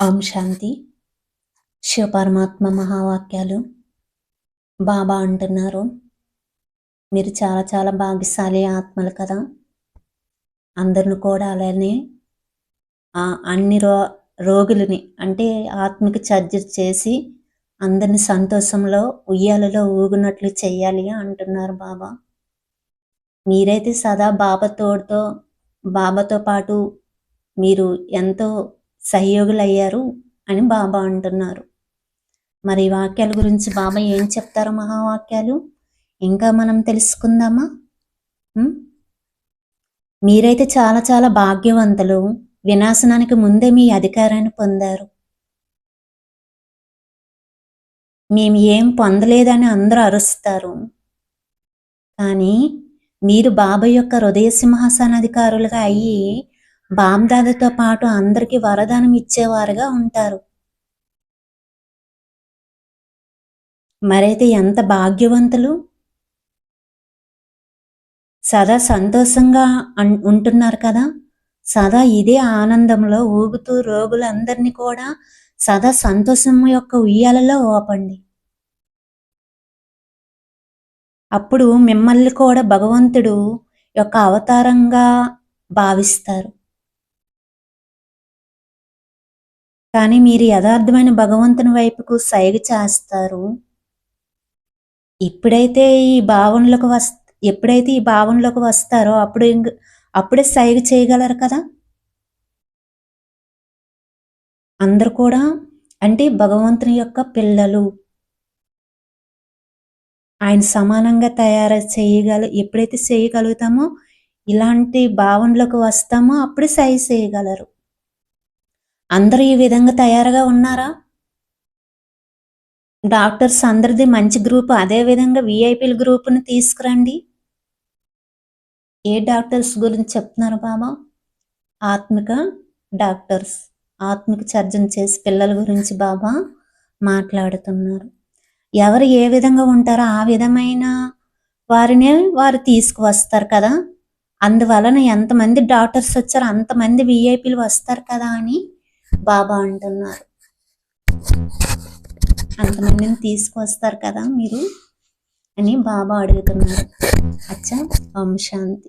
ఓం శాంతి. శివపరమాత్మ మహావాక్యాలు బాబా అంటున్నారు. మీరు చాలా చాలా భాగ్యశాలి ఆత్మలు కదా. అందరిని కూడా అలానే అన్ని రో రోగులని అంటే ఆత్మకి చర్చ చేసి అందరిని సంతోషంలో ఉయ్యాలలో ఊగినట్లు చేయాలి అంటున్నారు బాబా. మీరైతే సదా బాబా తోడుతో బాబాతో పాటు మీరు ఎంతో సహయోగులయ్యారు అని బాబా అంటున్నారు. మరి ఈ వాక్యాల గురించి బాబా ఏం చెప్తారు మహావాక్యాలు? ఇంకా మనం తెలుసుకుందామా? మీరైతే చాలా చాలా భాగ్యవంతులు. వినాశనానికి ముందే మీ అధికారాన్ని పొందారు. మేము ఏం పొందలేదని అందరూ అరుస్తారు. కానీ మీరు బాబా యొక్క హృదయ సింహాసనాధికారులుగా అయ్యి బామ్దాదతో పాటు అందరికీ వరదానం ఇచ్చేవారుగా ఉంటారు. మరైతే ఎంత భాగ్యవంతులు? సదా సంతోషంగా అన్- ఉంటున్నారు కదా? సదా ఇదే ఆనందంలో ఊగుతూ రోగులందరినీ కూడా సదా సంతోషం యొక్క ఉయ్యాలలో ఓపండి. అప్పుడు మిమ్మల్ని కూడా భగవంతుడు యొక్క అవతారంగా భావిస్తారు. కానీ మీరు యథార్థమైన భగవంతుని వైపుకు సైగ చేస్తారు. ఇప్పుడైతే ఈ భావనలకు వస్ ఎప్పుడైతే ఈ భావనలోకి వస్తారో అప్పుడు ఇంక అప్పుడే సైగ చేయగలరు కదా? అందరు కూడా అంటే భగవంతుని యొక్క పిల్లలు. ఆయన సమానంగా తయారు చేయగల ఎప్పుడైతే చేయగలుగుతామో ఇలాంటి భావనలకు వస్తామో అప్పుడు సై చేయగలరు. అందరూ ఈ విధంగా తయారుగా ఉన్నారా? డాక్టర్స్ అందరిది మంచి గ్రూప్ అదే విధంగా విఐపీల గ్రూప్ని తీసుకురండి. ఏ డాక్టర్స్ గురించి చెప్తున్నారు బాబా? ఆత్మిక డాక్టర్స్ ఆత్మిక సర్జన చేసి పిల్లల గురించి బాబా మాట్లాడుతున్నారు. ఎవరు ఏ విధంగా ఉంటారో ఆ విధమైన వారినే వారు తీసుకువస్తారు కదా. అందువలన ఎంతమంది డాక్టర్స్ వచ్చారో అంతమంది విఐపీలు వస్తారు కదా అని బాబా అంటున్నారు. అంతమందిని తీసుకొస్తారు కదా మీరు అని బాబా అడుగుతున్నారు. అచ్చా ఓం శాంతి.